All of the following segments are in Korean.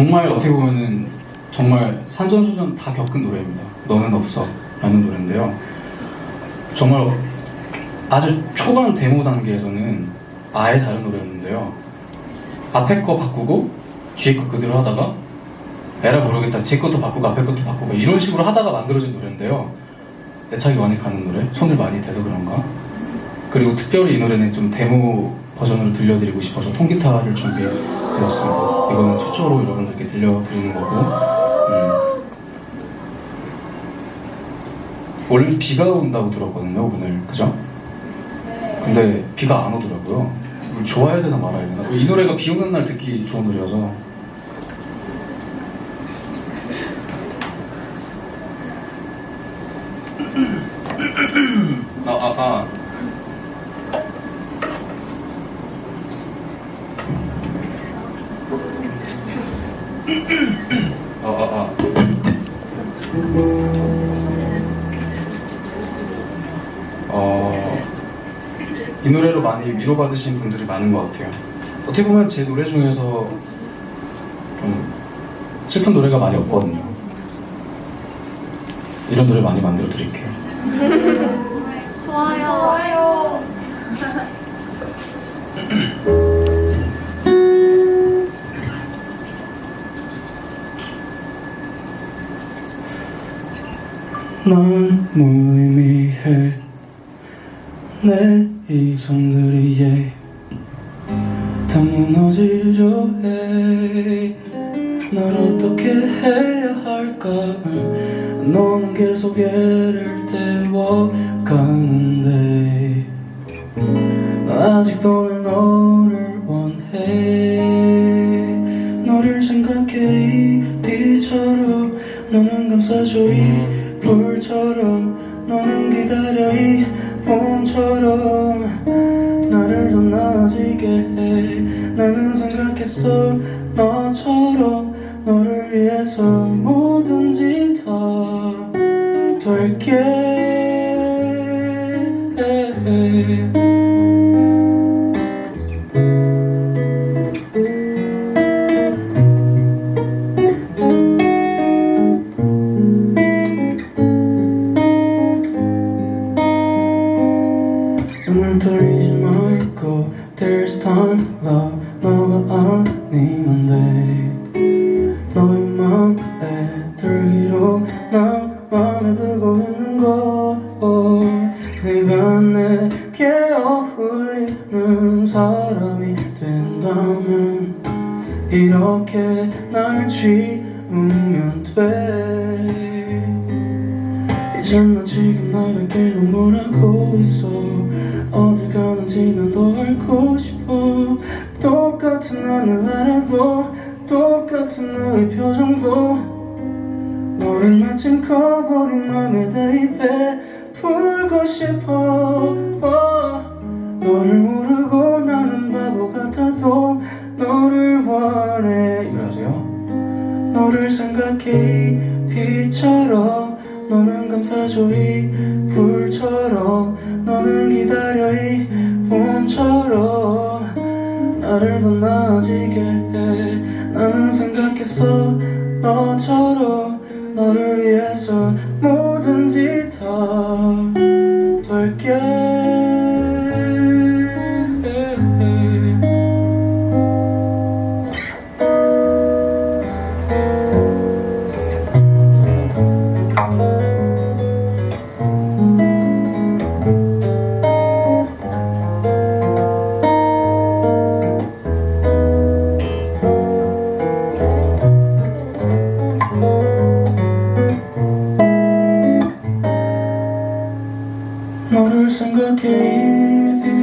정말 어떻게 보면은 정말 산전수전 다 겪은 노래입니다. 너는 없어 라는 노래인데요. 정말 아주 초반 데모 단계에서는 아예 다른 노래였는데요. 앞에 거 바꾸고 뒤에 거 그대로 하다가 에라 모르겠다 뒤에 것도 바꾸고 앞에 것도 바꾸고 이런 식으로 하다가 만들어진 노래인데요. 애착이 많이 가는 노래, 손을 많이 대서 그런가. 그리고 특별히 이 노래는 좀 데모 버전으로 들려드리고 싶어서 통기타를 준비해봤습니다. 이거는 최초로 여러분들께 들려드리는 거고. 음. 원래 비가 온다고 들었거든요, 오늘. 그죠? 근데 비가 안 오더라고요. 이걸 좋아해야 되나 말아야 되나? 이 노래가 비 오는 날 듣기 좋은 노래여서. 아, 아, 아. 아, 아, 아. 어, 이 노래로 많이 위로받으신 분들이 많은 것 같아요. 어떻게 보면 제 노래 중에서 좀 슬픈 노래가 많이 없거든요. 이런 노래 많이 만들어 드릴게요. 난 무의미해 내 이성들이에 다 무너지려 해. 날 어떻게 해야 할까? 너는 계속 애를 태워가는데 나 아직도 너를 원해. 너를 생각해 이 비처럼 너는 감싸줘 이 불처럼 너는 기다려 이 봄처럼 나를 더 나아지게 해. 나는 생각했어 너처럼 너를 위해서 뭐든지 다 될게 너가 아니면 돼. 너의 맘에 들기로 난 맘에 들고 있는 거. 네가 내게 어울리는 사람이 된다면 이렇게 날 지우면 돼. 이젠 나 지금 나갈 길로 몰아고 있어? 어딜 가는지 난 더 알고 싶어 똑같은 하늘나라도 똑같은 너의 표정도 너를 마침 커버린 맘에 대입해 풀고 싶어. 너를 모르고 나는 바보 같아도 너를 원해. 이러세요? 너를 생각해. 이 비처럼 너는 감싸줘 이 불처럼 나를 더 나아지게 해. 나는 생각했어. 너처럼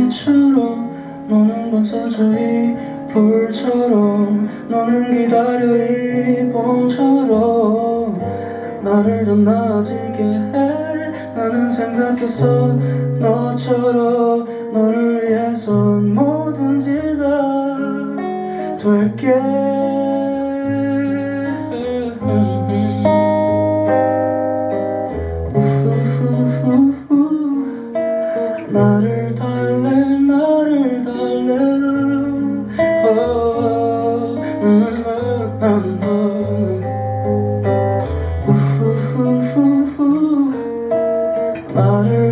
이 빛처럼 너는 이 불처럼 너는 기다려 이 봄처럼 나를 더 나아지게 해. 나는 생각했어 너처럼 너를 위해선 뭐든지 다 될게 water.